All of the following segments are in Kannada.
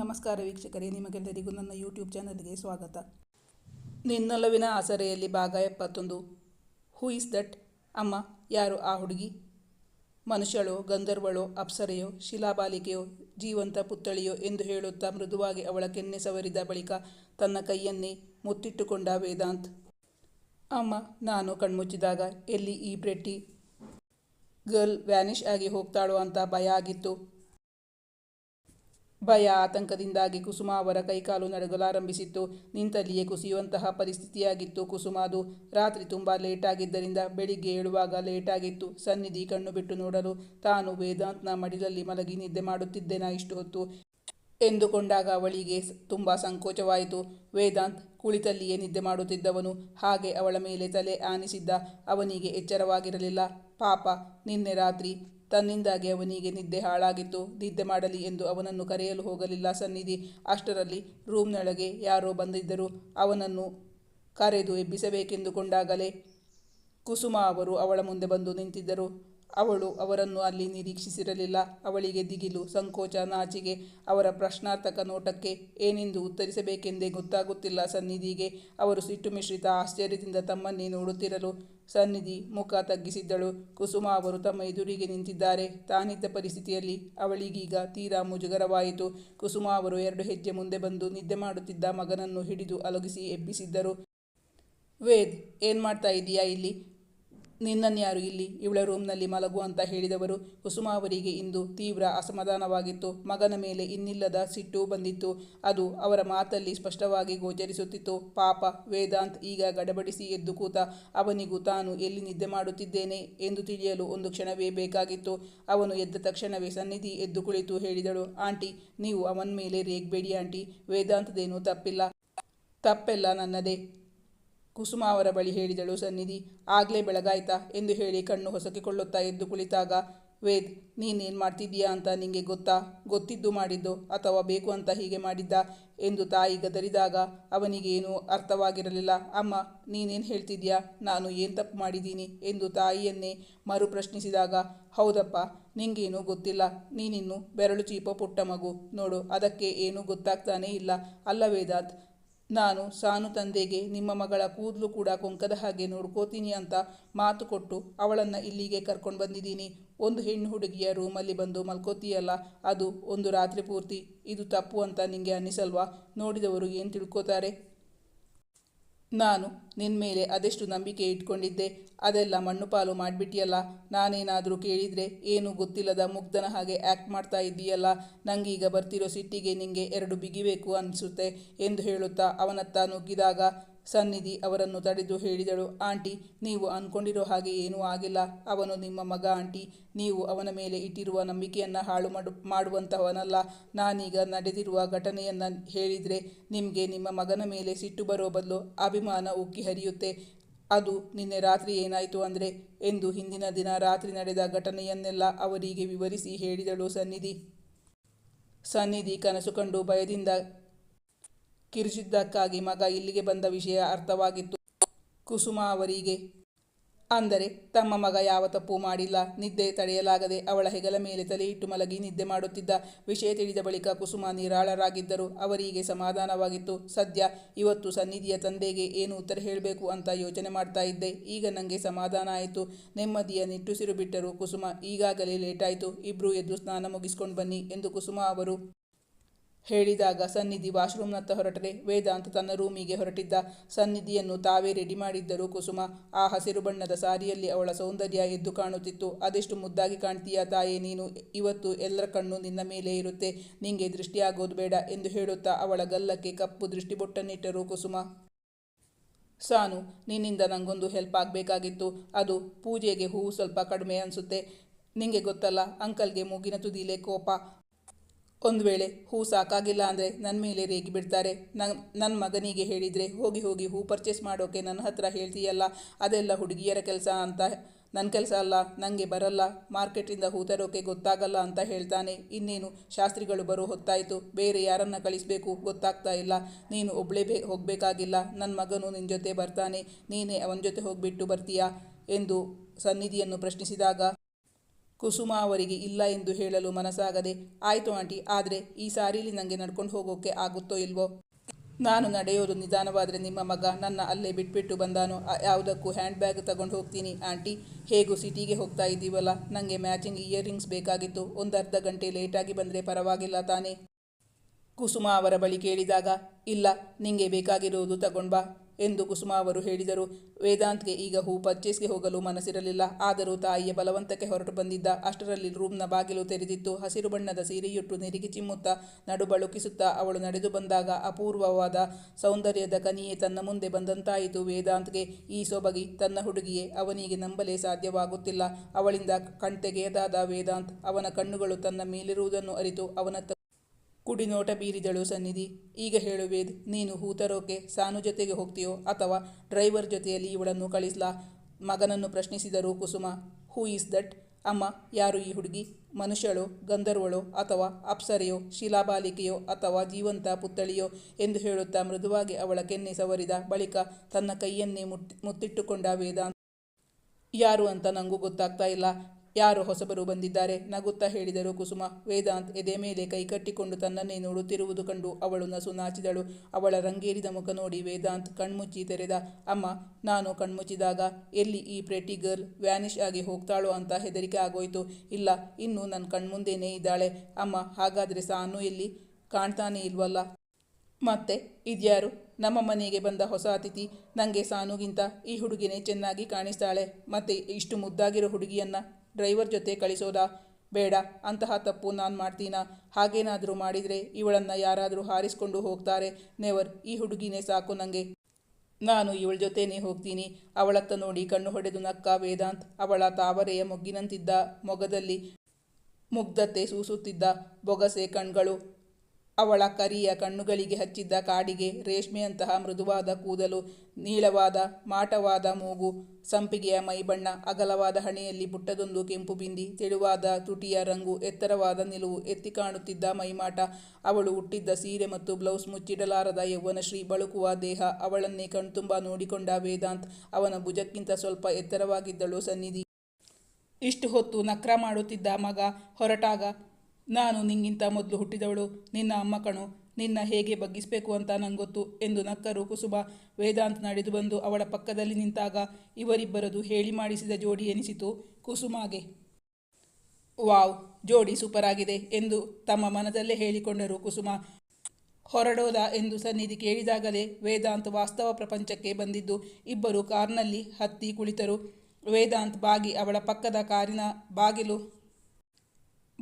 ನಮಸ್ಕಾರ ವೀಕ್ಷಕರೇ, ನಿಮಗೆಲ್ಲರಿಗೂ ನನ್ನ ಯೂಟ್ಯೂಬ್ ಚಾನಲ್ಗೆ ಸ್ವಾಗತ. ನಿನ್ನೊಲವಿನ ಆಸರೆಯಲ್ಲಿ ಭಾಗ ಎಪ್ಪತ್ತೊಂದು. ಹೂ ಇಸ್ ದಟ್ ಅಮ್ಮ, ಯಾರು ಆ ಹುಡುಗಿ? ಮನುಷ್ಯಳೋ, ಗಂಧರ್ವಳೋ, ಅಪ್ಸರೆಯೋ, ಶಿಲಾಬಾಲಿಕೆಯೋ, ಜೀವಂತ ಪುತ್ಥಳಿಯೋ ಎಂದು ಹೇಳುತ್ತಾ ಮೃದುವಾಗಿ ಅವಳ ಕೆನ್ನೆ ಸವರಿದ ಬಳಿಕ ತನ್ನ ಕೈಯನ್ನೇ ಮುತ್ತಿಟ್ಟುಕೊಂಡ ವೇದಾಂತ್. ಅಮ್ಮ, ನಾನು ಕಣ್ಮುಚ್ಚಿದಾಗ ಎಲ್ಲಿ ಈ ಪ್ರೆಟ್ಟಿ ಗರ್ಲ್ ವ್ಯಾನಿಷ್ ಆಗಿ ಹೋಗ್ತಾಳೋ ಅಂತ ಭಯ ಆಗಿತ್ತು. ಭಯ ಆತಂಕದಿಂದಾಗಿ ಕುಸುಮ ಅವರ ಕೈಕಾಲು ನಡಗಲಾರಂಭಿಸಿತ್ತು. ನಿಂತಲ್ಲಿಯೇ ಕುಸಿಯುವಂತಹ ಪರಿಸ್ಥಿತಿಯಾಗಿತ್ತು ಕುಸುಮಾದು. ರಾತ್ರಿ ತುಂಬ ಲೇಟಾಗಿದ್ದರಿಂದ ಬೆಳಿಗ್ಗೆ ಏಳುವಾಗ ಲೇಟಾಗಿತ್ತು. ಸನ್ನಿಧಿ ಕಣ್ಣು ಬಿಟ್ಟು ನೋಡಲು ತಾನು ವೇದಾಂತ್ನ ಮಡಿಲಲ್ಲಿ ಮಲಗಿ ನಿದ್ದೆ ಮಾಡುತ್ತಿದ್ದೇನಾ ಇಷ್ಟು ಹೊತ್ತು? ಎಂದುಕೊಂಡಾಗ ಅವಳಿಗೆ ತುಂಬ ಸಂಕೋಚವಾಯಿತು. ವೇದಾಂತ್ ಕುಳಿತಲ್ಲಿಯೇ ನಿದ್ದೆ ಮಾಡುತ್ತಿದ್ದವನು. ಹಾಗೆ ಅವಳ ಮೇಲೆ ತಲೆ ಆನಿಸಿದ್ದ. ಅವನಿಗೆ ಎಚ್ಚರವಾಗಿರಲಿಲ್ಲ. ಪಾಪ, ನಿನ್ನೆ ರಾತ್ರಿ ತನ್ನಿಂದಾಗಿ ಅವನಿಗೆ ನಿದ್ದೆ ಹಾಳಾಗಿತ್ತು ನಿದ್ದೆ ಮಾಡಲಿ ಎಂದು ಅವನನ್ನು ಕರೆಯಲು ಹೋಗಲಿಲ್ಲ ಸನ್ನಿಧಿ. ಅಷ್ಟರಲ್ಲಿ ರೂಮ್ನೊಳಗೆ ಯಾರೋ ಬಂದಿದ್ದರು. ಅವನನ್ನು ಕರೆದು ಎಬ್ಬಿಸಬೇಕೆಂದುಕೊಂಡಾಗಲೇ ಕುಸುಮ ಅವರು ಅವಳ ಮುಂದೆ ಬಂದು ನಿಂತಿದ್ದರು. ಅವಳು ಅವರನ್ನು ಅಲ್ಲಿ ನಿರೀಕ್ಷಿಸಿರಲಿಲ್ಲ. ಅವಳಿಗೆ ದಿಗಿಲು, ಸಂಕೋಚ ನಾಚಿಗೆ ಅವರ ಪ್ರಶ್ನಾರ್ಥಕ ನೋಟಕ್ಕೆ ಏನೆಂದು ಉತ್ತರಿಸಬೇಕೆಂದೇ ಗೊತ್ತಾಗುತ್ತಿಲ್ಲ. ಸನ್ನಿಧಿಗೆ ಅವರು ಸಿಟ್ಟು ಮಿಶ್ರಿತ ಆಶ್ಚರ್ಯದಿಂದ ತಮ್ಮನ್ನೇ ನೋಡುತ್ತಿರಲು ಸನ್ನಿಧಿ ಮುಖ ತಗ್ಗಿಸಿದ್ದಳು. ಕುಸುಮ ಅವರು ತಮ್ಮ ಎದುರಿಗೆ ನಿಂತಿದ್ದಾರೆ. ತಾನಿದ್ದ ಪರಿಸ್ಥಿತಿಯಲ್ಲಿ ಅವಳಿಗೀಗ ತೀರಾ ಮುಜುಗರವಾಯಿತು. ಕುಸುಮ ಅವರು ಎರಡು ಹೆಜ್ಜೆ ಮುಂದೆ ಬಂದು ನಿದ್ದೆ ಮಾಡುತ್ತಿದ್ದ ಮಗನನ್ನು ಹಿಡಿದು ಅಲಗಿಸಿ ಎಬ್ಬಿಸಿದ್ದರು. ವೇದ್, ಏನು ಮಾಡ್ತಾ ಇದೀಯಾ ಇಲ್ಲಿ? ನಿನ್ನನ್ಯಾರು ಇಲ್ಲಿ ಇವಳ ರೂಮ್ನಲ್ಲಿ ಮಲಗು ಅಂತ ಹೇಳಿದವರು? ಕುಸುಮ ಅವರಿಗೆ ಇಂದು ತೀವ್ರ ಅಸಮಾಧಾನವಾಗಿತ್ತು. ಮಗನ ಮೇಲೆ ಇನ್ನಿಲ್ಲದ ಸಿಟ್ಟು ಬಂದಿತ್ತು. ಅದು ಅವರ ಮಾತಲ್ಲಿ ಸ್ಪಷ್ಟವಾಗಿ ಗೋಚರಿಸುತ್ತಿತ್ತು. ಪಾಪ, ವೇದಾಂತ್ ಈಗ ಗಡಬಡಿಸಿ ಎದ್ದು ಕೂತ, ಅವನಿಗೂ ತಾನು ಎಲ್ಲಿ ನಿದ್ದೆ ಮಾಡುತ್ತಿದ್ದೇನೆ ಎಂದು ತಿಳಿಯಲು ಒಂದು ಕ್ಷಣವೇ ಬೇಕಾಗಿತ್ತು. ಅವನು ಎದ್ದ ತಕ್ಷಣವೇ ಸನ್ನಿಧಿ ಎದ್ದು ಕುಳಿತು ಹೇಳಿದಳು, ಆಂಟಿ, ನೀವು ಅವನ ಮೇಲೆ ರೇಗ್ಬೇಡಿ ಆಂಟಿ. ವೇದಾಂತದೇನೂ ತಪ್ಪಿಲ್ಲ. ತಪ್ಪೆಲ್ಲ ನನ್ನದೇ. ಕುಸುಮ ಅವರ ಬಳಿ ಹೇಳಿದಳು, ಸನ್ನಿಧಿ, ಆಗಲೇ ಬೆಳಗಾಯ್ತಾ? ಎಂದು ಹೇಳಿ ಕಣ್ಣು ಹೊಸಕಿಕೊಳ್ಳುತ್ತಾ ಎದ್ದು ಕುಳಿತಾಗ, ವೇದ್, ನೀನೇನು ಮಾಡ್ತಿದ್ದೀಯಾ ಅಂತ ನಿಂಗೆ ಗೊತ್ತಾ? ಗೊತ್ತಿದ್ದು ಮಾಡಿದ್ದು ಅಥವಾ ಬೇಕು ಅಂತ ಹೀಗೆ ಮಾಡಿದ್ದ? ಎಂದು ತಾಯಿ ಗದರಿದಾಗ, ಅವನಿಗೇನೂ ಅರ್ಥವಾಗಿರಲಿಲ್ಲ. ಅಮ್ಮ, ನೀನೇನು ಹೇಳ್ತಿದ್ಯಾ ನಾನು ಏನು ತಪ್ಪು ಮಾಡಿದ್ದೀನಿ? ಎಂದು ತಾಯಿಯನ್ನೇ ಮರು ಪ್ರಶ್ನಿಸಿದಾಗ, ಹೌದಪ್ಪ, ನಿಂಗೇನೂ ಗೊತ್ತಿಲ್ಲ. ನೀನಿನ್ನು ಬೆರಳು ಚೀಪ ಪುಟ್ಟ ಮಗು. ನೋಡು, ಅದಕ್ಕೆ ಏನೂ ಗೊತ್ತಾಗ್ತಾನೇ ಇಲ್ಲ. ಅಲ್ಲ ವೇದಾಂತ್ ನಾನು ಸಾನು ತಂದೆಗೆ ನಿಮ್ಮ ಮಗಳ ಕೂದಲು ಕೂಡ ಕೊಂಕದ ಹಾಗೆ ನೋಡ್ಕೋತೀನಿ ಅಂತ ಮಾತು ಕೊಟ್ಟು ಅವಳನ್ನು ಇಲ್ಲಿಗೆ ಕರ್ಕೊಂಡು ಬಂದಿದ್ದೀನಿ. ಒಂದು ಹೆಣ್ಣು ಹುಡುಗಿಯ ರೂಮಲ್ಲಿ ಬಂದು ಮಲ್ಕೋತೀಯಲ್ಲ, ಅದು ಒಂದು ರಾತ್ರಿ ಪೂರ್ತಿ. ಇದು ತಪ್ಪು ಅಂತ ನಿಮಗೆ ಅನ್ನಿಸಲ್ವಾ? ನೋಡಿದವರು ಏನು ತಿಳ್ಕೋತಾರೆ? ನಾನು ನಿನ್ನ ಮೇಲೆ ಅದೆಷ್ಟು ನಂಬಿಕೆ ಇಟ್ಕೊಂಡಿದ್ದೆ, ಅದೆಲ್ಲ ಮಣ್ಣು ಪಾಲು ಮಾಡಿಬಿಟ್ಟಿಯಲ್ಲ, ನಾನೇನಾದರೂ ಕೇಳಿದರೆ ಏನೂ ಗೊತ್ತಿಲ್ಲದ ಮುಗ್ಧನ ಹಾಗೆ ಆ್ಯಕ್ಟ್ ಮಾಡ್ತಾ ಇದ್ದೀಯಲ್ಲ, ನಂಗೀಗ ಬರ್ತಿರೋ ಸಿಟ್ಟಿಗೆ ನಿಂಗೆ ಎರಡು ಬಿಗಿಬೇಕು ಅನಿಸುತ್ತೆ ಎಂದು ಹೇಳುತ್ತಾ ಅವನತ್ತ ನುಗ್ಗಿದಾಗ ಸನ್ನಿಧಿ ಅವರನ್ನು ತಡೆದು ಹೇಳಿದಳು, ಆಂಟಿ, ನೀವು ಅಂದ್ಕೊಂಡಿರೋ ಹಾಗೆ ಏನೂ ಆಗಿಲ್ಲ. ಅವನು ನಿಮ್ಮ ಮಗ, ಆಂಟಿ. ನೀವು ಅವನ ಮೇಲೆ ಇಟ್ಟಿರುವ ನಂಬಿಕೆಯನ್ನು ಹಾಳು ಮಾಡು, ಮಾಡುವಂತಹವನಲ್ಲ. ನಾನೀಗ ನಡೆದಿರುವ ಘಟನೆಯನ್ನು ಹೇಳಿದರೆ ನಿಮಗೆ ನಿಮ್ಮ ಮಗನ ಮೇಲೆ ಸಿಟ್ಟು ಬರೋ ಬದಲು ಅಭಿಮಾನ ಉಕ್ಕಿ ಹರಿಯುತ್ತೆ. ಅದು ನಿನ್ನೆ ರಾತ್ರಿ ಏನಾಯಿತು ಅಂದರೆ ಎಂದು ಹಿಂದಿನ ದಿನ ರಾತ್ರಿ ನಡೆದ ಘಟನೆಯನ್ನೆಲ್ಲ ಅವರಿಗೆ ವಿವರಿಸಿ ಹೇಳಿದಳು ಸನ್ನಿಧಿ. ಸನ್ನಿಧಿ ಕನಸು ಕಂಡು ಭಯದಿಂದ ಕಿರುಚಿದ್ದಕ್ಕಾಗಿ ಮಗ ಇಲ್ಲಿಗೆ ಬಂದ ವಿಷಯ ಅರ್ಥವಾಗಿತ್ತು. ಕುಸುಮ ಅವರಿಗೆ, ಅಂದರೆ ತಮ್ಮ ಮಗ ಯಾವ ತಪ್ಪು ಮಾಡಿಲ್ಲ, ನಿದ್ದೆ ತಡೆಯಲಾಗದೆ ಅವಳ ಹೆಗಲ ಮೇಲೆ ತಲೆಯಿಟ್ಟು ಮಲಗಿ ನಿದ್ದೆ ಮಾಡುತ್ತಿದ್ದ ವಿಷಯ ತಿಳಿದ ಬಳಿಕ ಕುಸುಮ ನಿರಾಳರಾಗಿದ್ದರು. ಅವರಿಗೆ ಸಮಾಧಾನವಾಗಿತ್ತು. ಸದ್ಯ ಇವತ್ತು ಸನ್ನಿಧಿಯ ತಂದೆಗೆ ಏನು ಉತ್ತರ ಹೇಳಬೇಕು ಅಂತ ಯೋಚನೆ ಮಾಡ್ತಾ ಇದ್ದೆ. ಈಗ ನನಗೆ ಸಮಾಧಾನ ಆಯಿತು. ನೆಮ್ಮದಿಯ ನಿಟ್ಟುಸಿರು ಬಿಟ್ಟರು ಕುಸುಮ. ಈಗಾಗಲೇ ಲೇಟಾಯಿತು. ಇಬ್ಬರು ಎದ್ದು ಸ್ನಾನ ಮುಗಿಸ್ಕೊಂಡು ಬನ್ನಿ ಎಂದು ಕುಸುಮ ಅವರು ಹೇಳಿದಾಗ ಸನ್ನಿಧಿ ವಾಶ್ರೂಮ್ನತ್ತ ಹೊರಟರೆ. ವೇದಾಂತ ತನ್ನ ರೂಮಿಗೆ ಹೊರಟಿದ್ದ. ಸನ್ನಿಧಿಯನ್ನು ತಾವೇ ರೆಡಿ ಮಾಡಿದ್ದರು ಕುಸುಮ. ಆ ಹಸಿರು ಬಣ್ಣದ ಸಾರಿಯಲ್ಲಿ ಅವಳ ಸೌಂದರ್ಯ ಎದ್ದು ಕಾಣುತ್ತಿತ್ತು. ಅದೆಷ್ಟು ಮುದ್ದಾಗಿ ಕಾಣ್ತೀಯ ತಾಯೇ ನೀನು? ಇವತ್ತು ಎಲ್ಲರ ಕಣ್ಣು ನಿನ್ನ ಮೇಲೆ ಇರುತ್ತೆ. ನಿಂಗೆ ದೃಷ್ಟಿಯಾಗೋದು ಬೇಡ ಎಂದು ಹೇಳುತ್ತಾ ಅವಳ ಗಲ್ಲಕ್ಕೆ ಕಪ್ಪು ದೃಷ್ಟಿಬೊಟ್ಟನ್ನಿಟ್ಟರು ಕುಸುಮ. ಸಾನು, ನಿನ್ನಿಂದ ನನಗೊಂದು ಹೆಲ್ಪ್ ಆಗಬೇಕಾಗಿತ್ತು. ಅದು ಪೂಜೆಗೆ ಹೂವು ಸ್ವಲ್ಪ ಕಡಿಮೆ ಅನಿಸುತ್ತೆ. ನಿಂಗೆ ಗೊತ್ತಲ್ಲ, ಅಂಕಲ್ಗೆ ಮೂಗಿನ ತುದಿಲೆ ಕೋಪ. ಒಂದು ವೇಳೆ ಹೂ ಸಾಕಾಗಿಲ್ಲ ಅಂದರೆ ನನ್ನ ಮೇಲೆ ರೇಗಿ ಬಿಡ್ತಾರೆ. ನನ್ನ ನನ್ನ ಮಗನಿಗೆ ಹೇಳಿದರೆ, ಹೋಗಿ ಹೋಗಿ ಹೂ ಪರ್ಚೇಸ್ ಮಾಡೋಕೆ ನನ್ನ ಹತ್ರ ಹೇಳ್ತೀಯಲ್ಲ, ಅದೆಲ್ಲ ಹುಡುಗಿಯರ ಕೆಲಸ ಅಂತ ನನ್ನ ಕೆಲಸ ಅಲ್ಲ ನನಗೆ ಬರಲ್ಲ ಮಾರ್ಕೆಟಿಂದ ಹೂ ತರೋಕೆ ಗೊತ್ತಾಗಲ್ಲ ಅಂತ ಹೇಳ್ತಾನೆ. ಇನ್ನೇನು ಶಾಸ್ತ್ರಿಗಳು ಬರೋ ಹೊತ್ತಾಯಿತು, ಬೇರೆ ಯಾರನ್ನು ಕಳಿಸಬೇಕು ಗೊತ್ತಾಗ್ತಾ ಇಲ್ಲ. ನೀನು ಒಬ್ಬಳೇ ಬೇ, ಹೋಗಬೇಕಾಗಿಲ್ಲ ನನ್ನ ಮಗನು ನಿನ್ನ ಜೊತೆ ಬರ್ತಾನೆ, ನೀನೇ ಅವನ ಜೊತೆ ಹೋಗಿಬಿಟ್ಟು ಬರ್ತೀಯಾ? ಎಂದು ಸನ್ನಿಧಿಯನ್ನು ಪ್ರಶ್ನಿಸಿದಾಗ ಕುಸುಮ ಅವರಿಗೆ ಇಲ್ಲ ಎಂದು ಹೇಳಲು ಮನಸ್ಸಾಗದೆ, ಆಯಿತು ಆಂಟಿ, ಆದರೆ ಈ ಸಾರಿಲಿ ನನಗೆ ನಡ್ಕೊಂಡು ಹೋಗೋಕ್ಕೆ ಆಗುತ್ತೋ ಇಲ್ವೋ? ನಾನು ನಡೆಯೋದು ನಿಧಾನವಾದರೆ ನಿಮ್ಮ ಮಗ ನನ್ನ ಅಲ್ಲೇ ಬಿಟ್ಬಿಟ್ಟು ಬಂದಾನು. ಯಾವುದಕ್ಕೂ ಹ್ಯಾಂಡ್ ಬ್ಯಾಗ್ ತಗೊಂಡು ಹೋಗ್ತೀನಿ ಆಂಟಿ. ಹೇಗೂ ಸಿಟಿಗೆ ಹೋಗ್ತಾ ಇದ್ದೀವಲ್ಲ? ನನಗೆ ಮ್ಯಾಚಿಂಗ್ ಇಯರಿಂಗ್ಸ್ ಬೇಕಾಗಿತ್ತು. ಒಂದು ಅರ್ಧ ಗಂಟೆ ಲೇಟಾಗಿ ಬಂದರೆ ಪರವಾಗಿಲ್ಲ ತಾನೇ. ಕುಸುಮ ಅವರ ಬಳಿ ಕೇಳಿದಾಗ, ಇಲ್ಲ, ನಿಂಗೆ ಬೇಕಾಗಿರುವುದು ತಗೊಂಡ್ಬಾ ಎಂದು ಕುಸುಮಾ ಅವರು ಹೇಳಿದರು. ವೇದಾಂತ್ಗೆ ಈಗ ಹೂ ಪರ್ಚೇಸ್ಗೆ ಹೋಗಲು ಮನಸ್ಸಿರಲಿಲ್ಲ. ಆದರೂ ತಾಯಿಯ ಬಲವಂತಕ್ಕೆ ಹೊರಟು ಬಂದಿದ್ದ. ಅಷ್ಟರಲ್ಲಿ ರೂಮ್ನ ಬಾಗಿಲು ತೆರೆದಿತ್ತು. ಹಸಿರು ಬಣ್ಣದ ಸೀರೆಯುಟ್ಟು ನೆರಿಗೆ ಚಿಮ್ಮುತ್ತಾ ನಡು ಬಳುಕಿಸುತ್ತಾ ಅವಳು ನಡೆದು ಬಂದಾಗ ಅಪೂರ್ವವಾದ ಸೌಂದರ್ಯದ ಕನಿಯೇ ತನ್ನ ಮುಂದೆ ಬಂದಂತಾಯಿತು. ವೇದಾಂತ್ಗೆ ಈ ಸೊಬಗಿ ತನ್ನ ಹುಡುಗಿಯೇ. ಅವನಿಗೆ ನಂಬಲೇ ಸಾಧ್ಯವಾಗುತ್ತಿಲ್ಲ. ಅವಳಿಂದ ಕಣ್ತೆಗೆಯದಾದ ವೇದಾಂತ್ ಅವನ ಕಣ್ಣುಗಳು ತನ್ನ ಮೇಲಿರುವುದನ್ನು ಅರಿತು ಅವನತ್ತ ಕುಡಿನೋಟ ಬೀರಿದಳು ಸನ್ನಿಧಿ. ಈಗ ಹೇಳು ವೇದ್, ನೀನು ಹೂತರೋಕೆ ಸಾನು ಜೊತೆಗೆ ಹೋಗ್ತೀಯೋ ಅಥವಾ ಡ್ರೈವರ್ ಜೊತೆಯಲ್ಲಿ ಇವಳನ್ನು ಕಳಿಸ್ಲಾ? ಮಗನನ್ನು ಪ್ರಶ್ನಿಸಿದರು ಕುಸುಮ. ಹೂ ಈಸ್ ದಟ್ ಅಮ್ಮ, ಯಾರು ಈ ಹುಡುಗಿ? ಮನುಷ್ಯಳೋ, ಗಂಧರ್ವಳೋ ಅಥವಾ ಅಪ್ಸರೆಯೋ, ಶಿಲಾಬಾಲಿಕೆಯೋ ಅಥವಾ ಜೀವಂತ ಪುತ್ಥಳಿಯೋ ಎಂದು ಹೇಳುತ್ತಾ ಮೃದುವಾಗಿ ಅವಳ ಕೆನ್ನೆ ಸವರಿದ ಬಳಿಕ ತನ್ನ ಕೈಯನ್ನೇ ಮುತ್ತಿಟ್ಟುಕೊಂಡ ವೇದಾಂತ ಯಾರು ಅಂತ ನನಗೂ ಗೊತ್ತಾಗ್ತಾ ಇಲ್ಲ. ಯಾರು ಹೊಸಬರು ಬಂದಿದ್ದಾರೆ? ನಗುತ್ತಾ ಹೇಳಿದರು ಕುಸುಮ. ವೇದಾಂತ್ ಎದೆ ಮೇಲೆ ಕೈಕಟ್ಟಿಕೊಂಡು ತನ್ನನ್ನೇ ನೋಡುತ್ತಿರುವುದು ಕಂಡು ಅವಳು ನಸು ನಾಚಿದಳು. ಅವಳ ರಂಗೇರಿದ ಮುಖ ನೋಡಿ ವೇದಾಂತ್ ಕಣ್ಮುಚ್ಚಿ ತೆರೆದ. ಅಮ್ಮ, ನಾನು ಕಣ್ಮುಚ್ಚಿದಾಗ ಎಲ್ಲಿ ಈ ಪ್ರೆಟಿ ಗರ್ಲ್ ವ್ಯಾನಿಶ್ ಆಗಿ ಹೋಗ್ತಾಳೋ ಅಂತ ಹೆದರಿಕೆ ಆಗೋಯ್ತು. ಇಲ್ಲ, ಇನ್ನು ನನ್ನ ಕಣ್ಮುಂದೇನೇ ಇದ್ದಾಳೆ. ಅಮ್ಮ, ಹಾಗಾದರೆ ಸಾನು ಎಲ್ಲಿ? ಕಾಣ್ತಾನೇ ಇಲ್ವಲ್ಲ? ಮತ್ತೆ, ಇದ್ಯಾರು? ನಮ್ಮ ಮನೆಗೆ ಬಂದ ಹೊಸ ಅತಿಥಿ. ನನಗೆ ಸಾನುಗಿಂತ ಈ ಹುಡುಗಿನೇ ಚೆನ್ನಾಗಿ ಕಾಣಿಸ್ತಾಳೆ. ಮತ್ತೆ ಇಷ್ಟು ಮುದ್ದಾಗಿರೋ ಹುಡುಗಿಯನ್ನ ಡ್ರೈವರ್ ಜೊತೆ ಕಳಿಸೋದಾ? ಬೇಡ, ಅಂತಹ ತಪ್ಪು ನಾನು ಮಾಡ್ತೀನ? ಹಾಗೇನಾದರೂ ಮಾಡಿದರೆ ಇವಳನ್ನು ಯಾರಾದರೂ ಹಾರಿಸ್ಕೊಂಡು ಹೋಗ್ತಾರೆ. ನೆವರ್, ಈ ಹುಡುಗಿನೇ ಸಾಕು ನನಗೆ ನಾನು ಇವಳ ಜೊತೆನೇ ಹೋಗ್ತೀನಿ. ಅವಳತ್ತ ನೋಡಿ ಕಣ್ಣು ಹೊಡೆದು ನಕ್ಕ ವೇದಾಂತ್, ಅವಳ ತಾವರೆಯ ಮೊಗ್ಗಿನಂತಿದ್ದ ಮೊಗದಲ್ಲಿ ಮುಗ್ಧತೆ ಸೂಸುತ್ತಿದ್ದ ಬೊಗಸೆ ಕಣ್ಗಳು. ಅವಳ ಕರಿಯ ಕಣ್ಣುಗಳಿಗೆ ಹಚ್ಚಿದ್ದ ಕಾಡಿಗೆ ರೇಷ್ಮೆಯಂತಹ ಮೃದುವಾದ ಕೂದಲು, ನೀಳವಾದ, ಮಾಟವಾದ ಮೂಗು, ಸಂಪಿಗೆಯ ಮೈಬಣ್ಣ, ಅಗಲವಾದ ಹಣೆಯಲ್ಲಿ ಪುಟ್ಟದೊಂದು ಕೆಂಪು ಬಿಂದಿ, ತೆಳುವಾದ ತುಟಿಯ ರಂಗು, ಎತ್ತರವಾದ ನಿಲುವು, ಎತ್ತಿ ಕಾಣುತ್ತಿದ್ದ ಮೈಮಾಟ, ಅವಳು ಹುಟ್ಟಿದ್ದ ಸೀರೆ ಮತ್ತು ಬ್ಲೌಸ್ ಮುಚ್ಚಿಡಲಾರದ ಯೌವನಶ್ರೀ ಬಳುಕುವ ದೇಹ, ಅವಳನ್ನೇ ಕಣ್ತುಂಬ ನೋಡಿಕೊಂಡ ವೇದಾಂತ್ ಅವನ ಭುಜಕ್ಕಿಂತ ಸ್ವಲ್ಪ ಎತ್ತರವಾಗಿದ್ದಳು ಸನ್ನಿಧಿ. ಇಷ್ಟು ಹೊತ್ತು ನಕ್ರ ಮಾಡುತ್ತಿದ್ದ ಮಗ ಹೊರಟಾಗ ನಾನು ನಿಂಗಿಂತ ಮೊದಲು ಹುಟ್ಟಿದವಳು, ನಿನ್ನ ಅಮ್ಮ ಕಣು, ನಿನ್ನ ಹೇಗೆ ಬಗ್ಗಿಸಬೇಕು ಅಂತ ನಂಗೊತ್ತು ಎಂದು ನಕ್ಕರು ಕುಸುಮ ವೇದಾಂತ್ ನಡೆದು ಬಂದು ಅವಳ ಪಕ್ಕದಲ್ಲಿ ನಿಂತಾಗ ಇವರಿಬ್ಬರದು ಹೇಳಿ ಮಾಡಿಸಿದ ಜೋಡಿ ಎನಿಸಿತು ಕುಸುಮಾಗೆ. ವಾವ್, ಜೋಡಿ ಸೂಪರ್ ಆಗಿದೆ ಎಂದು ತಮ್ಮ ಮನದಲ್ಲೇ ಹೇಳಿಕೊಂಡರು ಕುಸುಮ. ಹೊರಡೋದ ಎಂದು ಸನ್ನಿಧಿ ಕೇಳಿದಾಗಲೇ ವೇದಾಂತ್ ವಾಸ್ತವ ಪ್ರಪಂಚಕ್ಕೆ ಬಂದಿದ್ದು ಇಬ್ಬರು ಕಾರ್ನಲ್ಲಿ ಹತ್ತಿ ಕುಳಿತರು. ವೇದಾಂತ್ ಬಾಗಿ ಅವಳ ಪಕ್ಕದ ಕಾರಿನ ಬಾಗಿಲು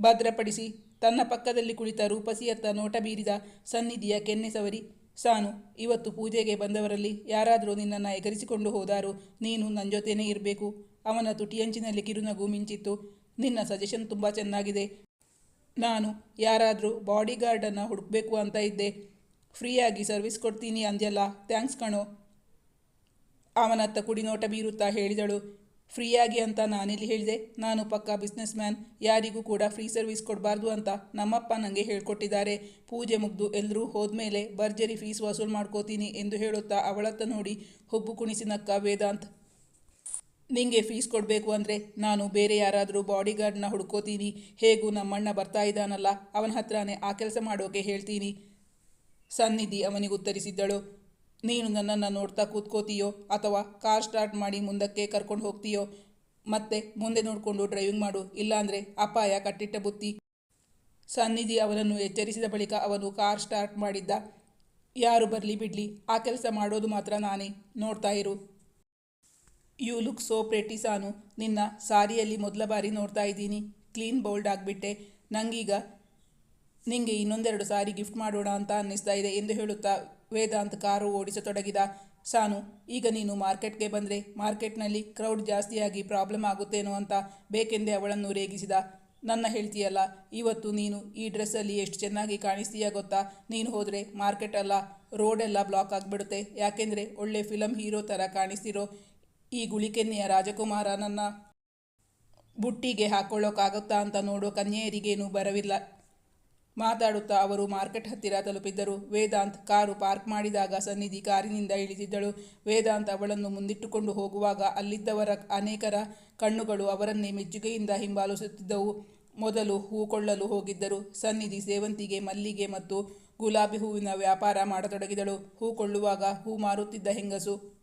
ಭದ್ರಪಡಿಸಿ. ತನ್ನ ಪಕ್ಕದಲ್ಲಿ ಕುಳಿತ ರೂಪಸಿಯತ್ತ ನೋಟ ಬೀರಿದ ಸನ್ನಿಧಿಯ ಕೆನ್ನೆ ಸವರಿ, ಸಾನು, ಇವತ್ತು ಪೂಜೆಗೆ ಬಂದವರಲ್ಲಿ ಯಾರಾದರೂ ನಿನ್ನನ್ನು ಎಗರಿಸಿಕೊಂಡು ಹೋದಾರು ನೀನು ನನ್ನ ಜೊತೆನೇ ಇರಬೇಕು. ಅವನ ತುಟಿಯಂಚಿನಲ್ಲಿ ಕಿರುನಗು ಮಿಂಚಿತ್ತು. ನಿನ್ನ ಸಜೆಷನ್ ತುಂಬ ಚೆನ್ನಾಗಿದೆ. ನಾನು ಯಾರಾದರೂ ಬಾಡಿಗಾರ್ಡನ್ನು ಹುಡುಕಬೇಕು ಅಂತ ಇದ್ದೆ. ಫ್ರೀಯಾಗಿ ಸರ್ವಿಸ್ ಕೊಡ್ತೀನಿ ಅಂದ್ಯಲ್ಲ, ಥ್ಯಾಂಕ್ಸ್ ಕಣೋ. ಅವನತ್ತ ಕುಡಿನೋಟ ಬೀರುತ್ತಾ ಹೇಳಿದಳು. ಫ್ರೀಯಾಗಿ ಅಂತ ನಾನಿಲ್ಲಿ ಹೇಳಿದೆ, ನಾನು ಪಕ್ಕಾ ಬಿಸ್ನೆಸ್ ಮ್ಯಾನ್ ಯಾರಿಗೂ ಕೂಡ ಫ್ರೀ ಸರ್ವಿಸ್ ಕೊಡಬಾರ್ದು ಅಂತ ನಮ್ಮಪ್ಪ ನನಗೆ ಹೇಳ್ಕೊಟ್ಟಿದ್ದಾರೆ. ಪೂಜೆ ಮುಗ್ದು ಎಲ್ಲರೂ ಹೋದ್ಮೇಲೆ ಭರ್ಜರಿ ಫೀಸ್ ವಸೂಲು ಮಾಡ್ಕೋತೀನಿ ಎಂದು ಹೇಳುತ್ತಾ ಅವಳತ್ತ ನೋಡಿ ಹುಬ್ಬು ಕುಣಿಸಿನಕ್ಕ ವೇದಾಂತ್. ನಿಂಗೆ ಫೀಸ್ ಕೊಡಬೇಕು ಅಂದರೆ ನಾನು ಬೇರೆ ಯಾರಾದರೂ ಬಾಡಿಗಾರ್ಡ್ನ ಹುಡ್ಕೋತೀನಿ. ಹೇಗೂ ನಮ್ಮಣ್ಣ ಬರ್ತಾ ಇದ್ದಾನಲ್ಲ, ಅವನ ಹತ್ರನೇ ಆ ಕೆಲಸ ಮಾಡೋಕೆ ಹೇಳ್ತೀನಿ. ಸನ್ನಿಧಿ ಅವನಿಗುತ್ತರಿಸಿದ್ದಳು ನೀನು ನನ್ನನ್ನು ನೋಡ್ತಾ ಕೂತ್ಕೋತೀಯೋ ಅಥವಾ ಕಾರ್ ಸ್ಟಾರ್ಟ್ ಮಾಡಿ ಮುಂದಕ್ಕೆ ಕರ್ಕೊಂಡು ಹೋಗ್ತೀಯೋ? ಮತ್ತೆ ಮುಂದೆ ನೋಡಿಕೊಂಡು ಡ್ರೈವಿಂಗ್ ಮಾಡು, ಇಲ್ಲಾಂದರೆ ಅಪಾಯ, ಕಟ್ಟಿಟ್ಟ ಬುತ್ತಿ. ಸನ್ನಿಧಿ ಅವನನ್ನು ಎಚ್ಚರಿಸಿದ ಬಳಿಕ ಅವನು ಕಾರ್ ಸ್ಟಾರ್ಟ್ ಮಾಡಿದ್ದ. ಯಾರು ಬರಲಿ ಬಿಡಲಿ, ಆ ಕೆಲಸ ಮಾಡೋದು ಮಾತ್ರ ನಾನೇ, ನೋಡ್ತಾ ಇರು. You look so pretty Sanu, ನಿನ್ನ ಸಾರಿಯಲ್ಲಿ ಮೊದಲ ಬಾರಿ ನೋಡ್ತಾ ಇದ್ದೀನಿ. ಕ್ಲೀನ್ ಬೌಲ್ಡ್ ಆಗಿಬಿಟ್ಟೆ. ನಂಗೀಗ ನಿಂಗೆ ಇನ್ನೊಂದೆರಡು ಸಾರಿ ಗಿಫ್ಟ್ ಮಾಡೋಣ ಅಂತ ಅನ್ನಿಸ್ತಾ ಇದೆ ಎಂದು ಹೇಳುತ್ತಾ ವೇದಾಂತ್ ಕಾರು ಓಡಿಸತೊಡಗಿದ ಸಾನು ಈಗ ನೀನು ಮಾರ್ಕೆಟ್ಗೆ ಬಂದರೆ ಮಾರ್ಕೆಟ್ನಲ್ಲಿ ಕ್ರೌಡ್ ಜಾಸ್ತಿಯಾಗಿ ಪ್ರಾಬ್ಲಮ್ ಆಗುತ್ತೇನೋ ಅಂತ ಬೇಕೆಂದೇ ಅವಳನ್ನು ರೇಗಿಸಿದ. ನನ್ನ ಹೇಳ್ತೀಯಲ್ಲ ಇವತ್ತು ನೀನು ಈ ಡ್ರೆಸ್ಸಲ್ಲಿ ಎಷ್ಟು ಚೆನ್ನಾಗಿ ಕಾಣಿಸ್ತೀಯ ಗೊತ್ತಾ? ನೀನು ಹೋದರೆ ಮಾರ್ಕೆಟ್ ಅಲ್ಲ ರೋಡೆಲ್ಲ ಬ್ಲಾಕ್ ಆಗಿಬಿಡುತ್ತೆ. ಯಾಕೆಂದರೆ ಒಳ್ಳೆ ಫಿಲಮ್ ಹೀರೋ ಥರ ಕಾಣಿಸ್ತಿರೋ ಈ ಗುಳಿಕೆನ್ನೆಯ ರಾಜಕುಮಾರ ನನ್ನ ಬುಟ್ಟಿಗೆ ಹಾಕೊಳ್ಳೋಕ್ಕಾಗುತ್ತಾ ಅಂತ ನೋಡೋ ಕನ್ಯೆಯರಿಗೇನು ಬರವಿಲ್ಲ. ಮಾತಾಡುತ್ತಾ ಅವರು ಮಾರ್ಕೆಟ್ ಹತ್ತಿರ ತಲುಪಿದ್ದರು. ವೇದಾಂತ್ ಕಾರು ಪಾರ್ಕ್ ಮಾಡಿದಾಗ ಸನ್ನಿಧಿ ಕಾರಿನಿಂದ ಇಳಿದಿದ್ದಳು. ವೇದಾಂತ್ ಅವಳನ್ನು ಮುಂದಿಟ್ಟುಕೊಂಡು ಹೋಗುವಾಗ ಅಲ್ಲಿದ್ದವರ ಅನೇಕರ ಕಣ್ಣುಗಳು ಅವರನ್ನೇ ಮೆಚ್ಚುಗೆಯಿಂದ ಹಿಂಬಾಲಿಸುತ್ತಿದ್ದವು. ಮೊದಲು ಹೂ ಕೊಳ್ಳಲು ಹೋಗಿದ್ದರು. ಸನ್ನಿಧಿ ಸೇವಂತಿಗೆ, ಮಲ್ಲಿಗೆ ಮತ್ತು ಗುಲಾಬಿ ಹೂವಿನ ವ್ಯಾಪಾರ ಮಾಡತೊಡಗಿದಳು. ಹೂ ಕೊಳ್ಳುವಾಗ ಹೂ ಮಾರುತ್ತಿದ್ದ ಹೆಂಗಸು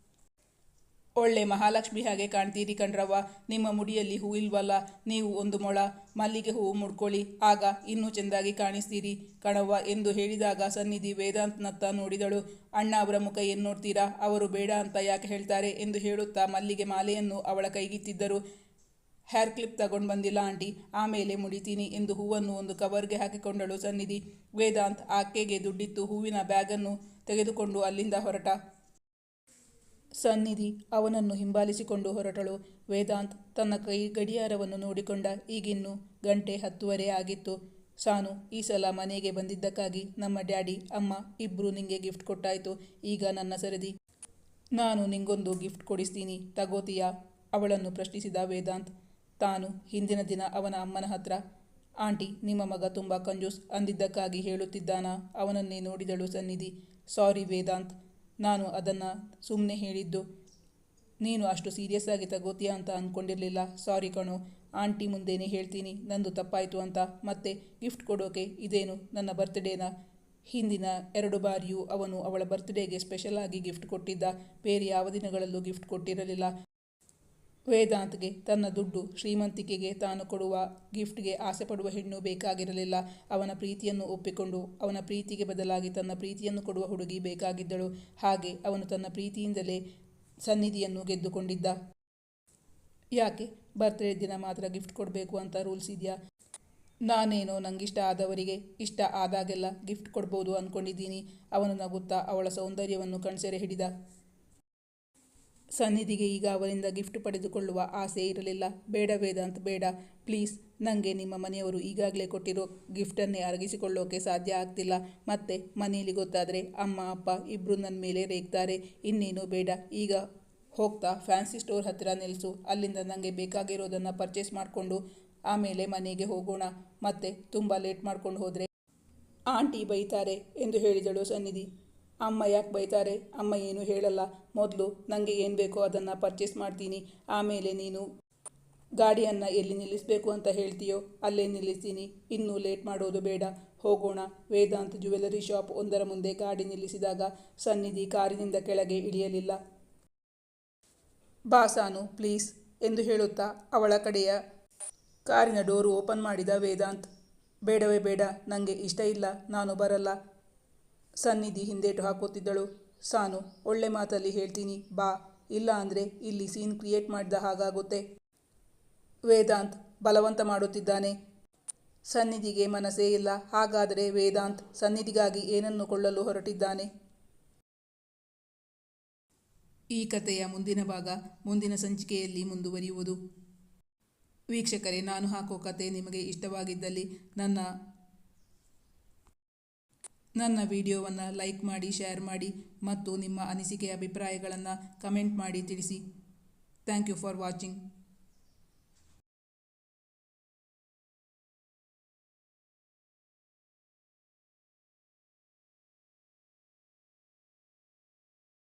ಒಳ್ಳೆ ಮಹಾಲಕ್ಷ್ಮಿ ಹಾಗೆ ಕಾಣ್ತೀರಿ ಕಣ್ರವ್ವ. ನಿಮ್ಮ ಮುಡಿಯಲ್ಲಿ ಹೂವಿಲ್ವಲ್ಲ ನೀವು ಒಂದು ಮೊಳ ಮಲ್ಲಿಗೆ ಹೂವು ಮುಡ್ಕೊಳ್ಳಿ, ಆಗ ಇನ್ನೂ ಚೆಂದಾಗಿ ಕಾಣಿಸ್ತೀರಿ. ಕಣವ್ವ, ಎಂದು ಹೇಳಿದಾಗ ಸನ್ನಿಧಿ ವೇದಾಂತ್ನತ್ತ ನೋಡಿದಳು. ಅಣ್ಣ ಅವರ ಮುಖ ಏನು ನೋಡ್ತೀರಾ ಅವರು ಬೇಡ ಅಂತ ಯಾಕೆ ಹೇಳ್ತಾರೆ ಎಂದು ಹೇಳುತ್ತಾ ಮಲ್ಲಿಗೆ ಮಾಲೆಯನ್ನು ಅವಳ ಕೈಗಿತ್ತಿದ್ದರು ಹೇರ್ ಕ್ಲಿಪ್ ತಗೊಂಡು ಬಂದಿಲ್ಲ ಆಂಟಿ, ಆಮೇಲೆ ಮುಡಿತೀನಿ ಎಂದು ಹೂವನ್ನು ಒಂದು ಕವರ್ಗೆ ಹಾಕಿಕೊಂಡಳು ಸನ್ನಿಧಿ. ವೇದಾಂತ್ ಆಕೆಗೆ ದುಡ್ಡಿತ್ತು ಹೂವಿನ ಬ್ಯಾಗನ್ನು ತೆಗೆದುಕೊಂಡು ಅಲ್ಲಿಂದ ಹೊರಟ. ಸನ್ನಿಧಿ ಅವನನ್ನು ಹಿಂಬಾಲಿಸಿಕೊಂಡು ಹೊರಟಳು. ವೇದಾಂತ್ ತನ್ನ ಕೈ ಗಡಿಯಾರವನ್ನು ನೋಡಿಕೊಂಡ, ಈಗಿನ್ನು ಗಂಟೆ ಹತ್ತುವರೆ ಆಗಿತ್ತು. ಸಾನು, ಈ ಸಲ ಮನೆಗೆ ಬಂದಿದ್ದಕ್ಕಾಗಿ ನಮ್ಮ ಡ್ಯಾಡಿ, ಅಮ್ಮ ಇಬ್ಬರು ನಿಂಗೆ ಗಿಫ್ಟ್ ಕೊಟ್ಟಾಯಿತು. ಈಗ ನನ್ನ ಸರದಿ. ನಾನು ನಿಂಗೊಂದು ಗಿಫ್ಟ್ ಕೊಡಿಸ್ತೀನಿ. ತಗೋತೀಯಾ ಅವಳನ್ನು ಪ್ರಶ್ನಿಸಿದ ವೇದಾಂತ್. ತಾನು, ಹಿಂದಿನ ದಿನ ಅವನ ಅಮ್ಮನ ಹತ್ರ, ಆಂಟಿ, ನಿಮ್ಮ ಮಗ ತುಂಬ ಕಂಜೂಸ್ ಅಂದಿದ್ದಕ್ಕಾಗಿ ಹೇಳುತ್ತಿದ್ದಾನಾ? ಅವನನ್ನೇ ನೋಡಿದಳು ಸನ್ನಿಧಿ. ಸಾರಿ ವೇದಾಂತ್ ನಾನು ಅದನ್ನು ಸುಮ್ಮನೆ ಹೇಳಿದ್ದು. ನೀನು ಅಷ್ಟು ಸೀರಿಯಸ್ ಆಗಿ ತಗೋತೀಯ ಅಂತ ಅಂದ್ಕೊಂಡಿರಲಿಲ್ಲ ಸಾರಿ ಕಣೋ, ಆಂಟಿ ಮುಂದೇನೆ ಹೇಳ್ತೀನಿ, ನಂದು ತಪ್ಪಾಯಿತು ಅಂತ. ಮತ್ತೆ ಗಿಫ್ಟ್ ಕೊಡೋಕೆ ಇದೇನು ನನ್ನ ಬರ್ತ್ಡೇನ ಹಿಂದಿನ ಎರಡು ಬಾರಿಯೂ ಅವನು ಅವಳ ಬರ್ತ್ಡೇಗೆ ಸ್ಪೆಷಲ್ ಆಗಿ ಗಿಫ್ಟ್ ಕೊಟ್ಟಿದ್ದ. ಬೇರೆ ಯಾವ ದಿನಗಳಲ್ಲೂ ಗಿಫ್ಟ್ ಕೊಟ್ಟಿರಲಿಲ್ಲ. ವೇದಾಂತ್ಗೆ ತನ್ನ ದುಡ್ಡು ಶ್ರೀಮಂತಿಕೆಗೆ ತಾನು ಕೊಡುವ ಗಿಫ್ಟ್ಗೆ ಆಸೆ ಪಡುವ ಹೆಣ್ಣು ಬೇಕಾಗಿರಲಿಲ್ಲ. ಅವನ ಪ್ರೀತಿಯನ್ನು ಒಪ್ಪಿಕೊಂಡು ಅವನ ಪ್ರೀತಿಗೆ ಬದಲಾಗಿ ತನ್ನ ಪ್ರೀತಿಯನ್ನು ಕೊಡುವ ಹುಡುಗಿ ಬೇಕಾಗಿದ್ದಳು. ಹಾಗೆ ಅವನು ತನ್ನ ಪ್ರೀತಿಯಿಂದಲೇ ಸನ್ನಿಧಿಯನ್ನು ಗೆದ್ದುಕೊಂಡಿದ್ದ. ಯಾಕೆ? ಬರ್ತ್ಡೇ ದಿನ ಮಾತ್ರ ಗಿಫ್ಟ್ ಕೊಡಬೇಕು ಅಂತ ರೂಲ್ಸ್ ಇದೆಯಾ? ನಾನೇನೋ ನಂಗಿಷ್ಟ ಆದವರಿಗೆ ಇಷ್ಟ ಆದಾಗೆಲ್ಲ ಗಿಫ್ಟ್ ಕೊಡ್ಬೋದು ಅಂದ್ಕೊಂಡಿದ್ದೀನಿ ಅವನು ನಗುತ್ತಾ ಅವಳ ಸೌಂದರ್ಯವನ್ನು ಕಣ್ಸೆರೆ ಹಿಡಿದ. ಸನ್ನಿಧಿಗೆ ಈಗ ಅವರಿಂದ ಗಿಫ್ಟ್ ಪಡೆದುಕೊಳ್ಳುವ ಆಸೆ ಇರಲಿಲ್ಲ. ಬೇಡ ವೇದಾಂತ್, ಬೇಡ. ಪ್ಲೀಸ್ ನನಗೆ ನಿಮ್ಮ ಮನೆಯವರು ಈಗಾಗಲೇ ಕೊಟ್ಟಿರೋ ಗಿಫ್ಟನ್ನೇ ಅರಗಿಸಿಕೊಳ್ಳೋಕೆ ಸಾಧ್ಯ ಆಗ್ತಿಲ್ಲ. ಮತ್ತೆ ಮನೆಯಲ್ಲಿ ಗೊತ್ತಾದರೆ ಅಮ್ಮ, ಅಪ್ಪ ಇಬ್ಬರು ನನ್ನ ಮೇಲೆ ರೇಗ್ತಾರೆ. ಇನ್ನೇನು ಬೇಡ. ಈಗ ಹೋಗ್ತಾ ಫ್ಯಾನ್ಸಿ ಸ್ಟೋರ್ ಹತ್ತಿರ ನಿಲ್ಲಿಸು ಅಲ್ಲಿಂದ ನನಗೆ ಬೇಕಾಗಿರೋದನ್ನು ಪರ್ಚೇಸ್ ಮಾಡಿಕೊಂಡು ಆಮೇಲೆ ಮನೆಗೆ ಹೋಗೋಣ. ಮತ್ತೆ ತುಂಬ ಲೇಟ್ ಮಾಡ್ಕೊಂಡು ಹೋದರೆ ಆಂಟಿ ಬೈತಾರೆ ಎಂದು ಹೇಳಿದಳು ಸನ್ನಿಧಿ. ಅಮ್ಮ ಯಾಕೆ ಬೈತಾರೆ? ಅಮ್ಮ ಏನು ಹೇಳಲ್ಲ. ಮೊದಲು ನನಗೆ ಏನು ಬೇಕೋ ಅದನ್ನು ಪರ್ಚೇಸ್ ಮಾಡ್ತೀನಿ. ಆಮೇಲೆ ನೀನು ಗಾಡಿಯನ್ನು ಎಲ್ಲಿ ನಿಲ್ಲಿಸಬೇಕು ಅಂತ ಹೇಳ್ತೀಯೋ ಅಲ್ಲೇ ನಿಲ್ಲಿಸ್ತೀನಿ. ಇನ್ನೂ ಲೇಟ್ ಮಾಡೋದು ಬೇಡ. ಹೋಗೋಣ. ವೇದಾಂತ್ ಜ್ಯುವೆಲರಿ ಶಾಪ್ ಒಂದರ ಮುಂದೆ ಗಾಡಿ ನಿಲ್ಲಿಸಿದಾಗ ಸನ್ನಿಧಿ ಕಾರಿನಿಂದ ಕೆಳಗೆ ಇಳಿಯಲಿಲ್ಲ. ಬಾಸಾನು ಪ್ಲೀಸ್ ಎಂದು ಹೇಳುತ್ತಾ ಅವಳ ಕಡೆಯ ಕಾರಿನ ಡೋರು ಓಪನ್ ಮಾಡಿದ ವೇದಾಂತ್. ಬೇಡವೇ ಬೇಡ ನನಗೆ ಇಷ್ಟ ಇಲ್ಲ. ನಾನು ಬರಲ್ಲ. ಸನ್ನಿಧಿ ಹಿಂದೇಟು ಹಾಕುತ್ತಿದ್ದಳು. ಸಾನು, ಒಳ್ಳೆ ಮಾತಲ್ಲಿ ಹೇಳ್ತೀನಿ, ಬಾ. ಇಲ್ಲ ಅಂದರೆ ಇಲ್ಲಿ ಸೀನ್ ಕ್ರಿಯೇಟ್ ಮಾಡಿದ ಹಾಗಾಗುತ್ತೆ. ವೇದಾಂತ್ ಬಲವಂತ ಮಾಡುತ್ತಿದ್ದಾನೆ. ಸನ್ನಿಧಿಗೆ ಮನಸ್ಸೇ ಇಲ್ಲ. ಹಾಗಾದರೆ ವೇದಾಂತ್ ಸನ್ನಿಧಿಗಾಗಿ ಏನನ್ನು ಕೊಳ್ಳಲು ಹೊರಟಿದ್ದಾನೆ? ಈ ಕಥೆಯ ಮುಂದಿನ ಭಾಗ ಮುಂದಿನ ಸಂಚಿಕೆಯಲ್ಲಿ ಮುಂದುವರಿಯುವುದು. ವೀಕ್ಷಕರೇ, ನಾನು ಹಾಕೋ ಕತೆ ನಿಮಗೆ ಇಷ್ಟವಾಗಿದ್ದಲ್ಲಿ ನನ್ನ ನನ್ನ ವಿಡಿಯೋವನ್ನು ಲೈಕ್ ಮಾಡಿ, ಶೇರ್ ಮಾಡಿ ಮತ್ತು ನಿಮ್ಮ ಅನಿಸಿಕೆ, ಅಭಿಪ್ರಾಯಗಳನ್ನು ಕಮೆಂಟ್ ಮಾಡಿ ತಿಳಿಸಿ. Thank you for watching.